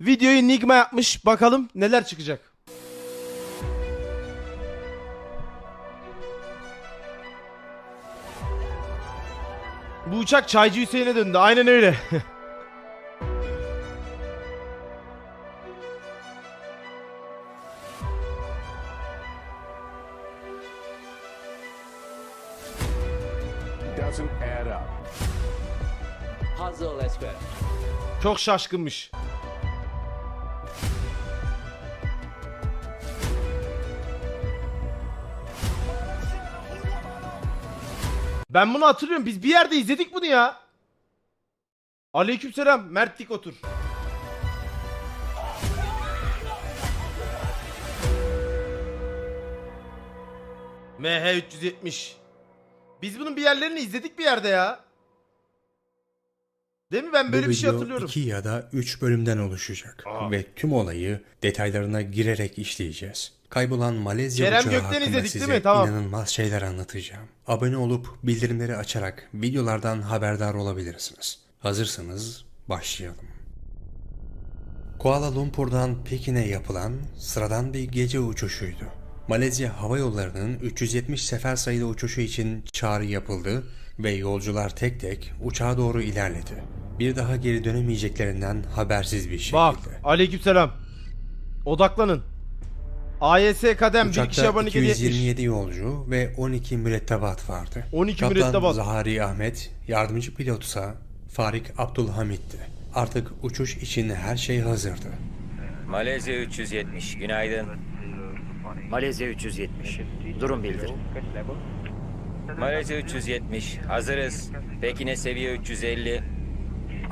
Videoyu Nigma yapmış. Bakalım neler çıkacak. Bu uçak Çaycı Hüseyin'e döndü. Aynen öyle. doesn't add up. Puzzle, let's go. Çok şaşkınmış. Ben bunu hatırlıyorum. Biz bir yerde izledik bunu ya. Aleykümselam. Mert dik otur. MH 370. Biz bunun bir yerlerini izledik bir yerde ya. Değil mi? Ben böyle Bu bir şey video hatırlıyorum. iki ya da üç bölümden oluşacak. Aa. Ve tüm olayı detaylarına girerek işleyeceğiz. Kaybolan Malezya Kerem uçağı Gökten hakkında izledik size değil mi? Tamam. inanılmaz şeyler anlatacağım. Abone olup bildirimleri açarak videolardan haberdar olabilirsiniz. Hazırsanız başlayalım. Kuala Lumpur'dan Pekin'e yapılan sıradan bir gece uçuşuydu. Malezya Hava Yolları'nın 370 sefer sayılı uçuşu için çağrı yapıldı ve yolcular tek tek uçağa doğru ilerledi. Bir daha geri dönemeyeceklerinden habersiz bir şekilde. Bak aleykümselam. Odaklanın. AYS kadem bir kişi etmiş. 227 yolcu ve 12 mürettebat vardı. 12 Kaptan mürettebat. Zahari Ahmet, yardımcı pilotsa Farik Abdülhamit'ti. Artık uçuş için her şey hazırdı. Malezya 370, günaydın. Malezya 370. Durum bildir. Malezya 370, hazırız. Pekin'e seviye 350.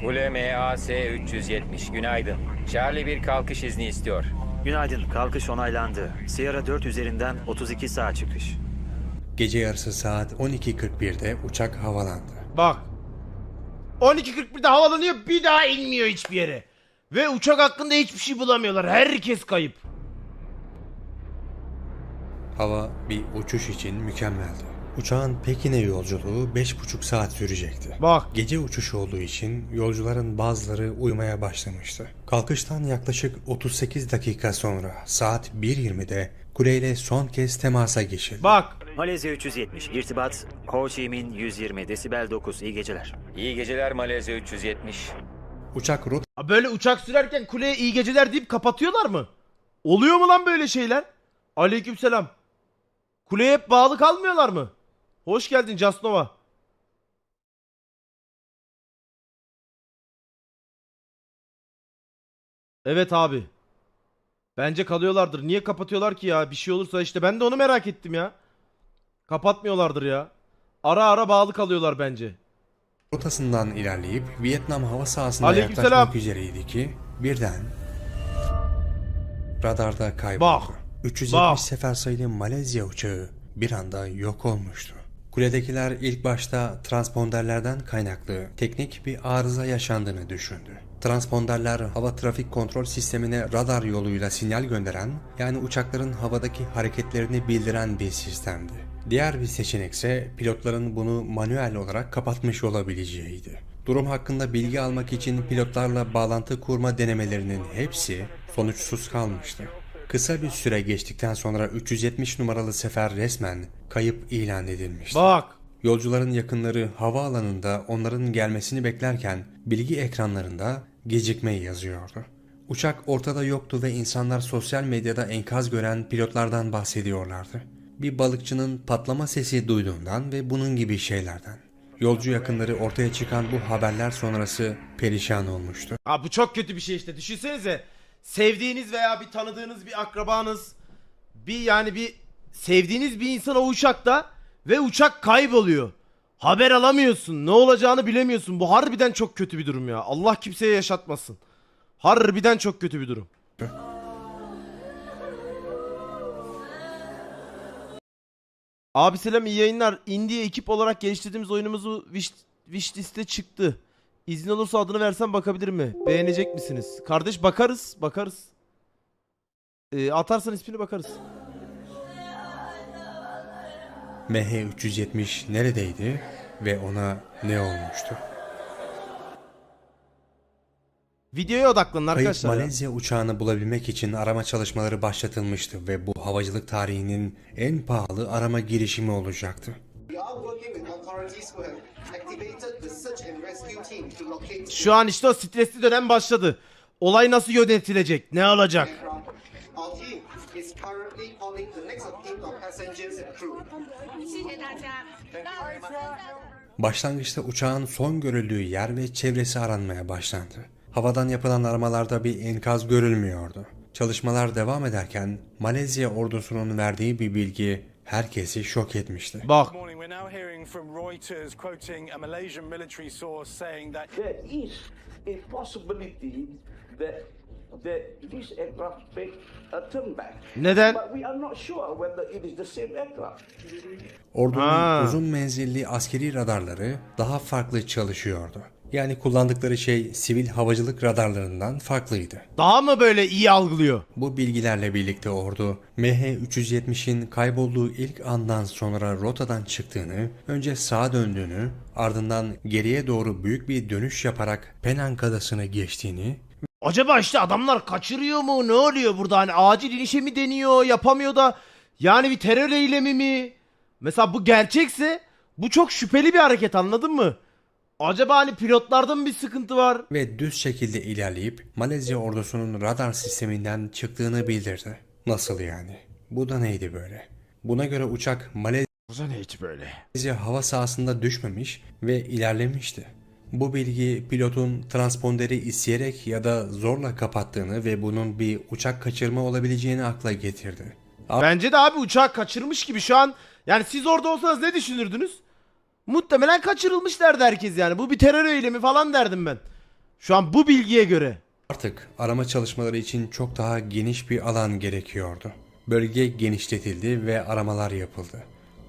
Kule MAS 370, günaydın. Charlie bir kalkış izni istiyor. Günaydın, kalkış onaylandı. Sierra 4 üzerinden 32 saat çıkış. Gece yarısı saat 12.41'de uçak havalandı. Bak. 12.41'de havalanıyor bir daha inmiyor hiçbir yere. Ve uçak hakkında hiçbir şey bulamıyorlar. Herkes kayıp. Hava bir uçuş için mükemmeldi. Uçağın Pekin'e yolculuğu 5,5 saat sürecekti. Bak. Gece uçuşu olduğu için yolcuların bazıları uyumaya başlamıştı. Kalkıştan yaklaşık 38 dakika sonra saat 1.20'de kuleyle son kez temasa geçildi. Bak. Malezya 370, irtibat Ho Chi Minh 120, desibel 9, iyi geceler. İyi geceler Malezya 370. Uçak rot Ha, Böyle uçak sürerken kuleye iyi geceler deyip kapatıyorlar mı? Oluyor mu lan böyle şeyler? Aleykümselam. Kuleye hep bağlı kalmıyorlar mı? Hoş geldin Casnova. Evet abi. Bence kalıyorlardır. Niye kapatıyorlar ki ya? Bir şey olursa işte ben de onu merak ettim ya. Kapatmıyorlardır ya. Ara ara bağlı kalıyorlar bence. rotasından ilerleyip Vietnam hava sahasına Aleykümselam. yaklaşmak üzereydi ki birden radarda kayboldu. Bak, 370 bak. sefer sayılı Malezya uçağı bir anda yok olmuştu. Kuledekiler ilk başta transponderlerden kaynaklı teknik bir arıza yaşandığını düşündü. Transponderler hava trafik kontrol sistemine radar yoluyla sinyal gönderen yani uçakların havadaki hareketlerini bildiren bir sistemdi. Diğer bir seçenek ise pilotların bunu manuel olarak kapatmış olabileceğiydi. Durum hakkında bilgi almak için pilotlarla bağlantı kurma denemelerinin hepsi sonuçsuz kalmıştı. Kısa bir süre geçtikten sonra 370 numaralı sefer resmen kayıp ilan edilmişti. Bak. Yolcuların yakınları havaalanında onların gelmesini beklerken bilgi ekranlarında gecikme yazıyordu. Uçak ortada yoktu ve insanlar sosyal medyada enkaz gören pilotlardan bahsediyorlardı. Bir balıkçının patlama sesi duyduğundan ve bunun gibi şeylerden. Yolcu yakınları ortaya çıkan bu haberler sonrası perişan olmuştu. Ha bu çok kötü bir şey işte. Düşünsenize. Sevdiğiniz veya bir tanıdığınız bir akrabanız bir yani bir sevdiğiniz bir insan o uçakta ve uçak kayboluyor. Haber alamıyorsun. Ne olacağını bilemiyorsun. Bu harbiden çok kötü bir durum ya. Allah kimseye yaşatmasın. Harbiden çok kötü bir durum. Abi selam iyi yayınlar. Indie ekip olarak geliştirdiğimiz oyunumuzu wish, wishlist'e çıktı. İzin olursa adını versem bakabilir mi? Beğenecek misiniz? Kardeş bakarız, bakarız. Ee, atarsan ismini bakarız. MH370 neredeydi ve ona ne olmuştu? Videoya odaklanın Kayıp arkadaşlar. ya. Malezya uçağını bulabilmek için arama çalışmaları başlatılmıştı ve bu havacılık tarihinin en pahalı arama girişimi olacaktı. Şu an işte o stresli dönem başladı. Olay nasıl yönetilecek? Ne alacak? Başlangıçta uçağın son görüldüğü yer ve çevresi aranmaya başlandı. Havadan yapılan aramalarda bir enkaz görülmüyordu. Çalışmalar devam ederken Malezya ordusunun verdiği bir bilgi herkesi şok etmişti. Bak This morning, we're now hearing from Reuters quoting a Malaysian military source saying that there is a possibility that that this aircraft make a turn back. neden? Ordunun Ha. uzun menzilli askeri radarları daha farklı çalışıyordu. Yani kullandıkları şey sivil havacılık radarlarından farklıydı. Daha mı böyle iyi algılıyor? Bu bilgilerle birlikte ordu MH370'in kaybolduğu ilk andan sonra rotadan çıktığını, önce sağa döndüğünü, ardından geriye doğru büyük bir dönüş yaparak Penang adasını geçtiğini Acaba işte adamlar kaçırıyor mu? Ne oluyor burada? Hani acil inişe mi deniyor? Yapamıyor da yani bir terör eylemi mi? Mesela bu gerçekse bu çok şüpheli bir hareket anladın mı? Acaba hani pilotlarda mı bir sıkıntı var? ve düz şekilde ilerleyip Malezya ordusunun radar sisteminden çıktığını bildirdi. Nasıl yani? Bu da neydi böyle? Buna göre uçak Malezya O zaman hiç böyle. Malezya hava sahasında düşmemiş ve ilerlemişti. Bu bilgi pilotun transponderi isteyerek ya da zorla kapattığını ve bunun bir uçak kaçırma olabileceğini akla getirdi. Bence de abi uçağı kaçırmış gibi şu an. Yani siz orada olsanız ne düşünürdünüz? Muhtemelen kaçırılmış derdi herkes yani. Bu bir terör eylemi falan derdim ben. Şu an bu bilgiye göre. Artık arama çalışmaları için çok daha geniş bir alan gerekiyordu. Bölge genişletildi ve aramalar yapıldı.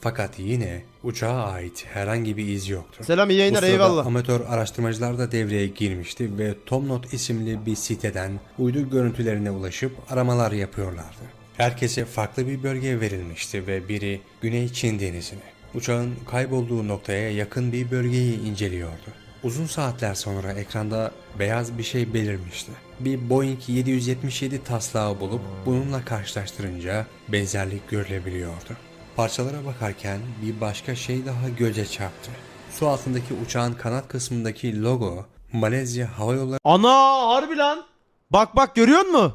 Fakat yine uçağa ait herhangi bir iz yoktu. Selam iyi yayınlar Bu sırada eyvallah. amatör araştırmacılar da devreye girmişti ve Tomnot isimli bir siteden uydu görüntülerine ulaşıp aramalar yapıyorlardı. Herkese farklı bir bölge verilmişti ve biri Güney Çin denizini, uçağın kaybolduğu noktaya yakın bir bölgeyi inceliyordu. Uzun saatler sonra ekranda beyaz bir şey belirmişti. Bir Boeing 777 taslağı bulup bununla karşılaştırınca benzerlik görülebiliyordu. Parçalara bakarken bir başka şey daha göze çarptı. Su altındaki uçağın kanat kısmındaki logo Malezya Hava Yolları Ana harbi lan. Bak bak görüyor musun?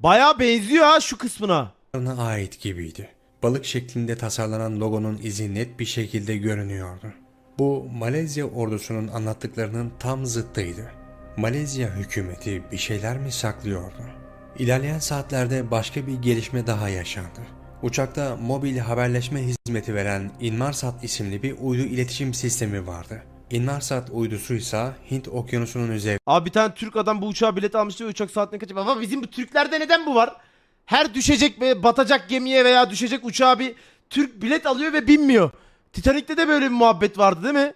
Baya benziyor ha şu kısmına. Ait gibiydi. Balık şeklinde tasarlanan logonun izi net bir şekilde görünüyordu. Bu Malezya ordusunun anlattıklarının tam zıttıydı. Malezya hükümeti bir şeyler mi saklıyordu? İlerleyen saatlerde başka bir gelişme daha yaşandı. Uçakta mobil haberleşme hizmeti veren Inmarsat isimli bir uydu iletişim sistemi vardı. Inmarsat uydusu ise Hint okyanusunun üzerinde Abi bir tane Türk adam bu uçağa bilet almıştı ve uçak saatine kaçıp ama bizim bu Türklerde neden bu var? Her düşecek ve batacak gemiye veya düşecek uçağa bir Türk bilet alıyor ve binmiyor. Titanic'te de böyle bir muhabbet vardı değil mi?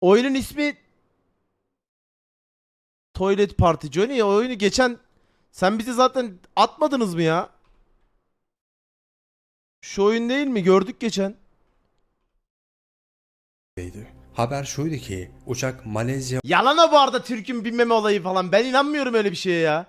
Oyunun ismi Toilet Party. Johnny oyunu geçen sen bizi zaten atmadınız mı ya? Şu oyun değil mi? Gördük geçen. Haber şuydu ki uçak Malezya Yalan o bu arada Türk'ün binmeme olayı falan. Ben inanmıyorum öyle bir şeye ya.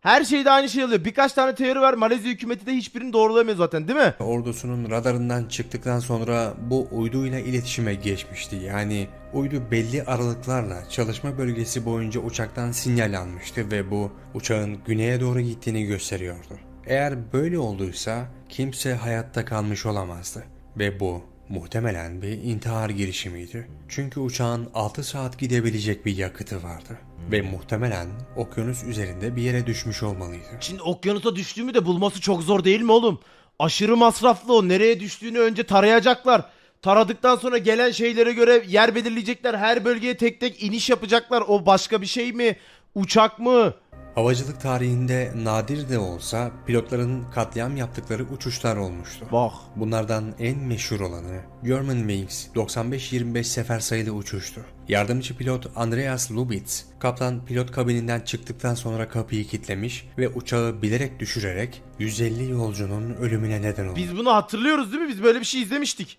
Her şeyde aynı şey oluyor. Birkaç tane teori var. Malezya hükümeti de hiçbirini doğrulamıyor zaten değil mi? ordusunun radarından çıktıktan sonra bu uyduyla iletişime geçmişti. Yani uydu belli aralıklarla çalışma bölgesi boyunca uçaktan sinyal almıştı ve bu uçağın güneye doğru gittiğini gösteriyordu. Eğer böyle olduysa kimse hayatta kalmış olamazdı ve bu muhtemelen bir intihar girişimiydi. Çünkü uçağın 6 saat gidebilecek bir yakıtı vardı ve muhtemelen okyanus üzerinde bir yere düşmüş olmalıydı. Şimdi okyanusa düştüğümü de bulması çok zor değil mi oğlum? Aşırı masraflı o. Nereye düştüğünü önce tarayacaklar. Taradıktan sonra gelen şeylere göre yer belirleyecekler. Her bölgeye tek tek iniş yapacaklar. O başka bir şey mi? Uçak mı? Havacılık tarihinde nadir de olsa pilotların katliam yaptıkları uçuşlar olmuştu. Bak. Bunlardan en meşhur olanı Germanwings 95-25 sefer sayılı uçuştu. Yardımcı pilot Andreas Lubitz, kaptan pilot kabininden çıktıktan sonra kapıyı kilitlemiş ve uçağı bilerek düşürerek 150 yolcunun ölümüne neden olmuştu. Biz bunu hatırlıyoruz değil mi? Biz böyle bir şey izlemiştik.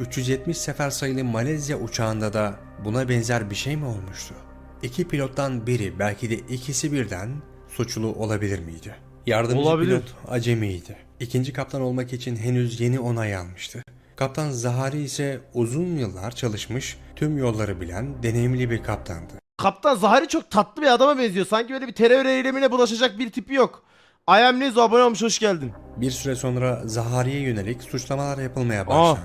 MH370 sefer sayılı Malezya uçağında da buna benzer bir şey mi olmuştu? İki pilottan biri belki de ikisi birden suçlu olabilir miydi? Yardımcı Olabilir. pilot acemiydi. İkinci kaptan olmak için henüz yeni onay almıştı. Kaptan Zahari ise uzun yıllar çalışmış, tüm yolları bilen, deneyimli bir kaptandı. Kaptan Zahari çok tatlı bir adama benziyor. Sanki böyle bir terör eylemine bulaşacak bir tipi yok. I am Nezo abone olmuş hoş geldin. Bir süre sonra Zahari'ye yönelik suçlamalar yapılmaya Aa.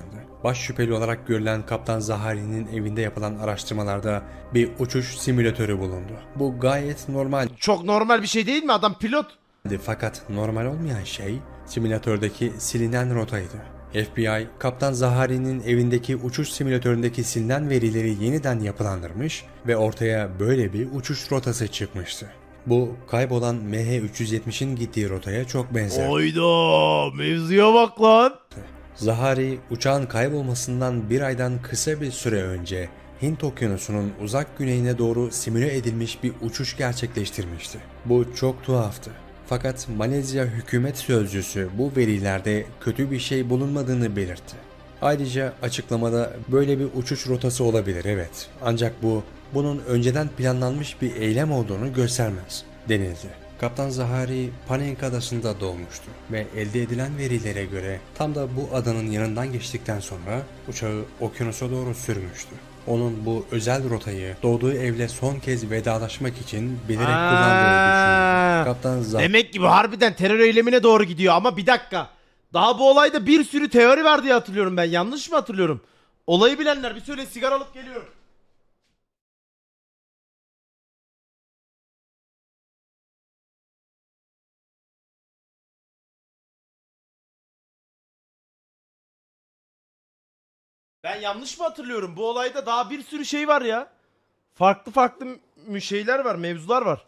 Baş şüpheli olarak görülen Kaptan Zahari'nin evinde yapılan araştırmalarda bir uçuş simülatörü bulundu. Bu gayet normaldi Çok normal bir şey değil mi adam pilot? fakat normal olmayan şey simülatördeki silinen rotaydı. FBI, Kaptan Zahari'nin evindeki uçuş simülatöründeki silinen verileri yeniden yapılandırmış ve ortaya böyle bir uçuş rotası çıkmıştı. Bu kaybolan MH370'in gittiği rotaya çok benzer. Oyda mevzuya bak lan. Zahari uçağın kaybolmasından bir aydan kısa bir süre önce Hint Okyanusu'nun uzak güneyine doğru simüle edilmiş bir uçuş gerçekleştirmişti. Bu çok tuhaftı. Fakat Malezya hükümet sözcüsü bu verilerde kötü bir şey bulunmadığını belirtti. Ayrıca açıklamada böyle bir uçuş rotası olabilir evet. Ancak bu bunun önceden planlanmış bir eylem olduğunu göstermez denildi. Kaptan Zahari Panenka adasında doğmuştu ve elde edilen verilere göre tam da bu adanın yanından geçtikten sonra uçağı okyanusa doğru sürmüştü. Onun bu özel rotayı doğduğu evle son kez vedalaşmak için bilerek kullandığı düşünülüyor. Kaptan Zahari Demek ki bu harbiden terör eylemine doğru gidiyor ama bir dakika. Daha bu olayda bir sürü teori var diye hatırlıyorum ben. Yanlış mı hatırlıyorum? Olayı bilenler bir söyle sigara alıp geliyorum. Ben yanlış mı hatırlıyorum? Bu olayda daha bir sürü şey var ya. Farklı farklı şeyler var, mevzular var.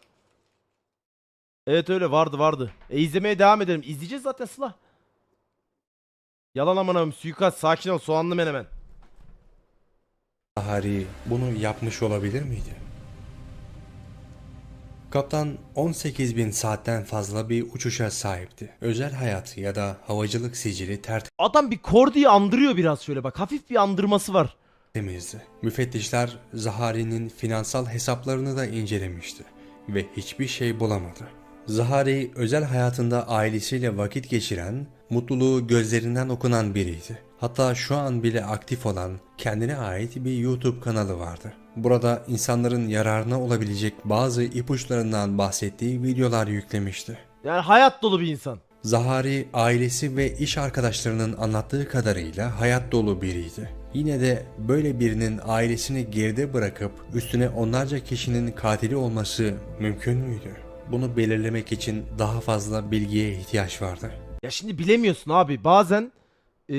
Evet öyle vardı vardı. E izlemeye devam edelim. İzleyeceğiz zaten Sıla. Yalan aman abim suikast sakin ol soğanlı menemen. Zahari bunu yapmış olabilir miydi? Kaptan 18 bin saatten fazla bir uçuşa sahipti. Özel hayatı ya da havacılık sicili Adam bir Kordi'yi andırıyor biraz şöyle bak hafif bir andırması var. tertemizdi. Müfettişler Zahari'nin finansal hesaplarını da incelemişti ve hiçbir şey bulamadı. Zahari özel hayatında ailesiyle vakit geçiren, mutluluğu gözlerinden okunan biriydi. Hatta şu an bile aktif olan kendine ait bir YouTube kanalı vardı. Burada insanların yararına olabilecek bazı ipuçlarından bahsettiği videolar yüklemişti. Yani hayat dolu bir insan. Zahari ailesi ve iş arkadaşlarının anlattığı kadarıyla hayat dolu biriydi. Yine de böyle birinin ailesini geride bırakıp üstüne onlarca kişinin katili olması mümkün müydü? Bunu belirlemek için daha fazla bilgiye ihtiyaç vardı. Ya şimdi bilemiyorsun abi bazen eee,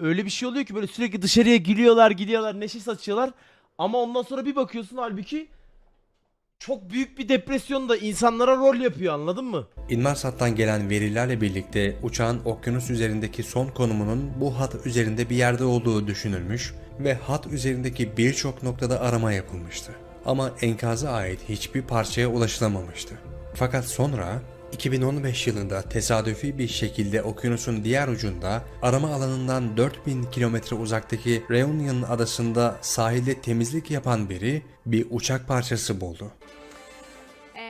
öyle bir şey oluyor ki böyle sürekli dışarıya gülüyorlar gidiyorlar neşe saçıyorlar. Ama ondan sonra bir bakıyorsun halbuki çok büyük bir depresyonda insanlara rol yapıyor anladın mı? İnmarsat'tan gelen verilerle birlikte uçağın okyanus üzerindeki son konumunun bu hat üzerinde bir yerde olduğu düşünülmüş ve hat üzerindeki birçok noktada arama yapılmıştı. Ama enkaza ait hiçbir parçaya ulaşılamamıştı. Fakat sonra 2015 yılında tesadüfi bir şekilde okyanusun diğer ucunda arama alanından 4000 kilometre uzaktaki Reunion adasında sahilde temizlik yapan biri bir uçak parçası buldu.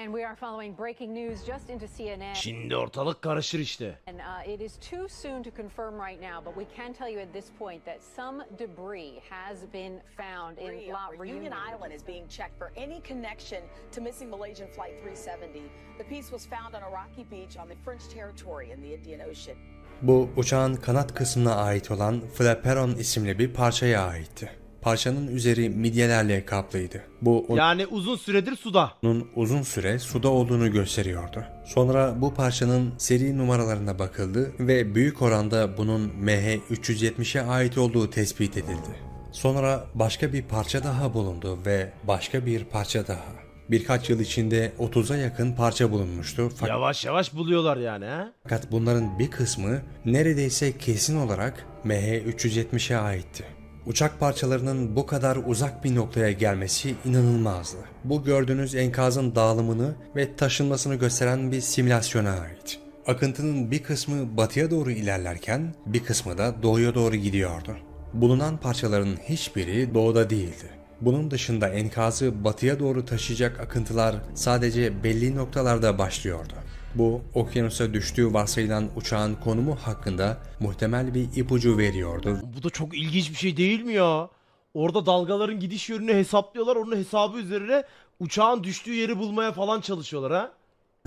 And we are following breaking news just into CNN. Şimdi ortalık karışır işte. And uh, it is too soon to confirm right now, but we can tell you at this point that some debris has been found in La Reunion. Island is being checked for any connection to missing Malaysian Flight 370. The piece was found on a rocky beach on the French territory in the Indian Ocean. Bu uçağın kanat kısmına ait olan flaperon isimli bir parçaya aitti. Parçanın üzeri midyelerle kaplıydı. Bu Yani uzun süredir suda. onun uzun süre suda olduğunu gösteriyordu. Sonra bu parçanın seri numaralarına bakıldı ve büyük oranda bunun MH370'e ait olduğu tespit edildi. Sonra başka bir parça daha bulundu ve başka bir parça daha. Birkaç yıl içinde 30'a yakın parça bulunmuştu fakat Yavaş yavaş buluyorlar yani ha. fakat bunların bir kısmı neredeyse kesin olarak MH370'e aitti. Uçak parçalarının bu kadar uzak bir noktaya gelmesi inanılmazdı. Bu gördüğünüz enkazın dağılımını ve taşınmasını gösteren bir simülasyona ait. Akıntının bir kısmı batıya doğru ilerlerken bir kısmı da doğuya doğru gidiyordu. Bulunan parçaların hiçbiri doğuda değildi. Bunun dışında enkazı batıya doğru taşıyacak akıntılar sadece belli noktalarda başlıyordu. Bu okyanusa düştüğü varsayılan uçağın konumu hakkında muhtemel bir ipucu veriyordu Bu da çok ilginç bir şey değil mi ya? Orada dalgaların gidiş yönünü hesaplıyorlar. Onun hesabı üzerine uçağın düştüğü yeri bulmaya falan çalışıyorlar ha.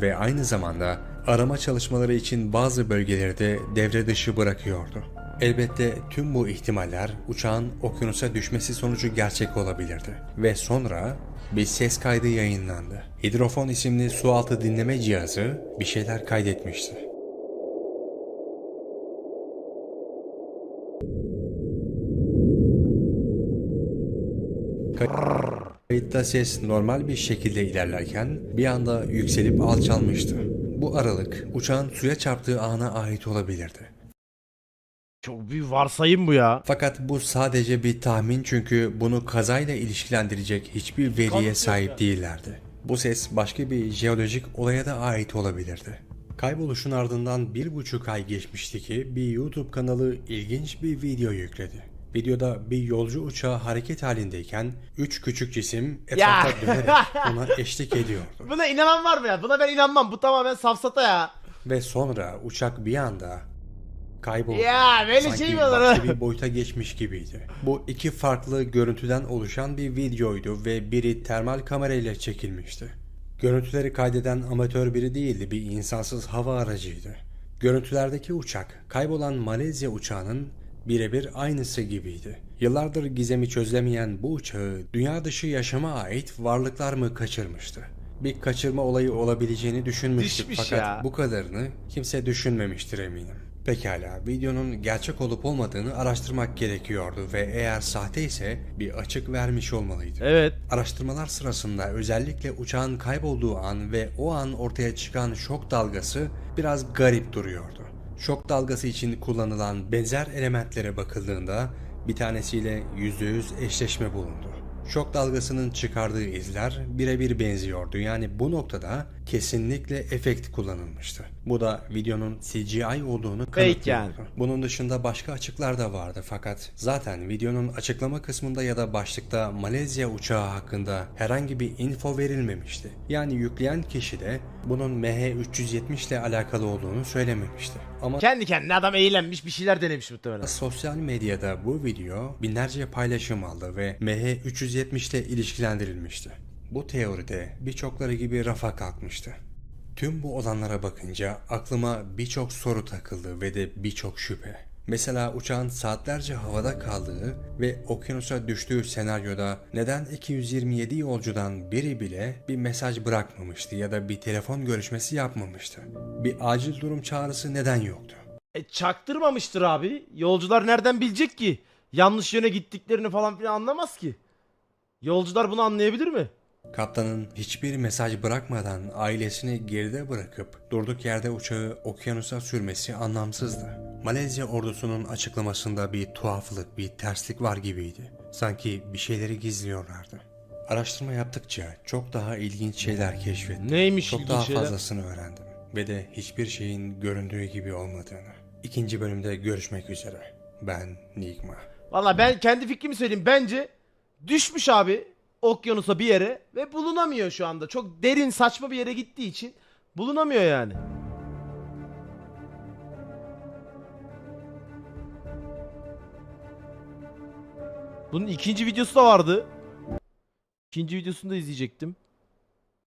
ve aynı zamanda arama çalışmaları için bazı bölgeleri de devre dışı bırakıyordu. Elbette tüm bu ihtimaller uçağın okyanusa düşmesi sonucu gerçek olabilirdi. Ve sonra bir ses kaydı yayınlandı. Hidrofon isimli sualtı dinleme cihazı bir şeyler kaydetmişti. Kayıtta ses normal bir şekilde ilerlerken bir anda yükselip alçalmıştı. Bu aralık uçağın suya çarptığı ana ait olabilirdi. Çok büyük varsayım bu ya. Fakat bu sadece bir tahmin çünkü bunu kazayla ilişkilendirecek hiçbir veriye sahip değillerdi. Bu ses başka bir jeolojik olaya da ait olabilirdi. Kayboluşun ardından bir buçuk ay geçmişti ki bir YouTube kanalı ilginç bir video yükledi. Videoda bir yolcu uçağı hareket halindeyken üç küçük cisim etrafta dönerek ona eşlik ediyordu. Buna inanan var mı ya? Buna ben inanmam. Bu tamamen safsata ya. Ve sonra uçak bir anda kayboldu. Ya, böyle Sanki şey mi olur? başka bir boyuta geçmiş gibiydi. Bu iki farklı görüntüden oluşan bir videoydu ve biri termal kamerayla çekilmişti. Görüntüleri kaydeden amatör biri değildi, bir insansız hava aracıydı. Görüntülerdeki uçak, kaybolan Malezya uçağının birebir aynısı gibiydi. Yıllardır gizemi çözülemeyen bu uçağı dünya dışı yaşama ait varlıklar mı kaçırmıştı? Bir kaçırma olayı olabileceğini düşünmüştük Düşmüş fakat ya. bu kadarını kimse düşünmemiştir eminim. Pekala, videonun gerçek olup olmadığını araştırmak gerekiyordu ve eğer sahte ise bir açık vermiş olmalıydı. Evet. Araştırmalar sırasında özellikle uçağın kaybolduğu an ve o an ortaya çıkan şok dalgası biraz garip duruyordu. Şok dalgası için kullanılan benzer elementlere bakıldığında bir tanesiyle %100 eşleşme bulundu. Şok dalgasının çıkardığı izler birebir benziyordu. Yani bu noktada kesinlikle efekt kullanılmıştı. Bu da videonun CGI olduğunu kanıtlıyordu. yani. Bunun dışında başka açıklar da vardı fakat zaten videonun açıklama kısmında ya da başlıkta Malezya uçağı hakkında herhangi bir info verilmemişti. Yani yükleyen kişi de bunun MH370 ile alakalı olduğunu söylememişti. Ama Kendi kendine adam eğlenmiş bir şeyler denemiş muhtemelen. Sosyal medyada bu video binlerce paylaşım aldı ve MH370 ile ilişkilendirilmişti. Bu teoride birçokları gibi rafa kalkmıştı. Tüm bu olanlara bakınca aklıma birçok soru takıldı ve de birçok şüphe. Mesela uçağın saatlerce havada kaldığı ve okyanusa düştüğü senaryoda neden 227 yolcudan biri bile bir mesaj bırakmamıştı ya da bir telefon görüşmesi yapmamıştı? Bir acil durum çağrısı neden yoktu? E çaktırmamıştır abi. Yolcular nereden bilecek ki? Yanlış yöne gittiklerini falan filan anlamaz ki. Yolcular bunu anlayabilir mi? Kaptanın hiçbir mesaj bırakmadan ailesini geride bırakıp durduk yerde uçağı okyanusa sürmesi anlamsızdı. Malezya ordusunun açıklamasında bir tuhaflık, bir terslik var gibiydi. Sanki bir şeyleri gizliyorlardı. Araştırma yaptıkça çok daha ilginç şeyler keşfettim. Neymiş Çok daha şeyler? fazlasını öğrendim. Ve de hiçbir şeyin göründüğü gibi olmadığını. İkinci bölümde görüşmek üzere. Ben Nigma. Valla ben kendi fikrimi söyleyeyim. Bence düşmüş abi okyanusa bir yere ve bulunamıyor şu anda. Çok derin saçma bir yere gittiği için bulunamıyor yani. Bunun ikinci videosu da vardı. İkinci videosunu da izleyecektim.